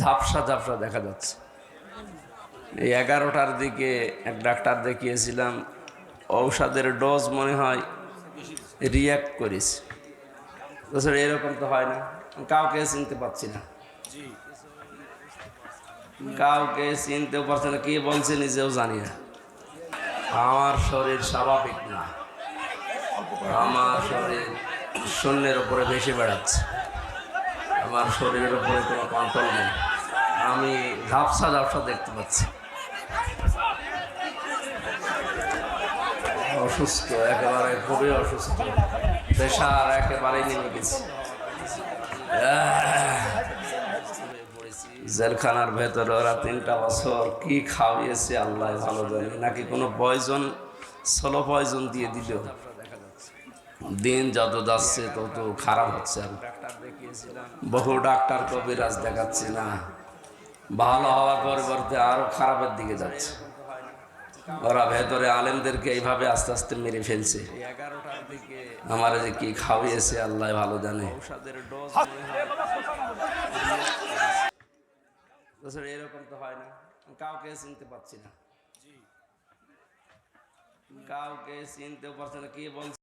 ঝাপসা ঝাপসা দেখা যাচ্ছে। এই এগারোটার দিকে এক ডাক্তার দেখিয়েছিলাম, ঔষধের ডোজ মনে হয় রিয়াক্ট করিস তাছাড়া এরকম তো হয় না, কাউকে চিনতে পারছি না। কাউকে চিনতেও পারছি না, কে বলছে নিজেও জানি না। আমার শরীর স্বাভাবিক না। আমার শরীর শূন্যের উপরে বেশি বেড়াচ্ছে। আমার শরীরের উপরে কোনো কন্ট্রোল নেই। ঝাপসা ঝাপসা দেখতে পাচ্ছি। অসুস্থ, একেবারে খুবই অসুস্থ। প্রেশার একেবারেই নেমে গেছে! জেলখানার ভেতরে ওরা তিনটা বছর কি খাওয়িয়েছে আল্লাহ ভালো জানে। নাকি কোনো পয়জন ষোলো পয়জন দিয়ে দিল? দিন যত যাচ্ছে তত খারাপ হচ্ছে। বহু ডাক্তার কবিরাজ দেখাচ্ছে না। ভালো হওয়ার পরিবর্তে আরও খারাপের দিকে যাচ্ছে। ওরা ভেতরে আলেমদেরকে এইভাবে আস্তে আস্তে মেরে ফেলছে। আমার যে কি খাওয়িয়েছে, আল্লাহ ভালো জানে। এরকম তো হয় না। কাউকে চিনতে পারছি না। কাউকে চিনতে পারছে না। কে বলছে?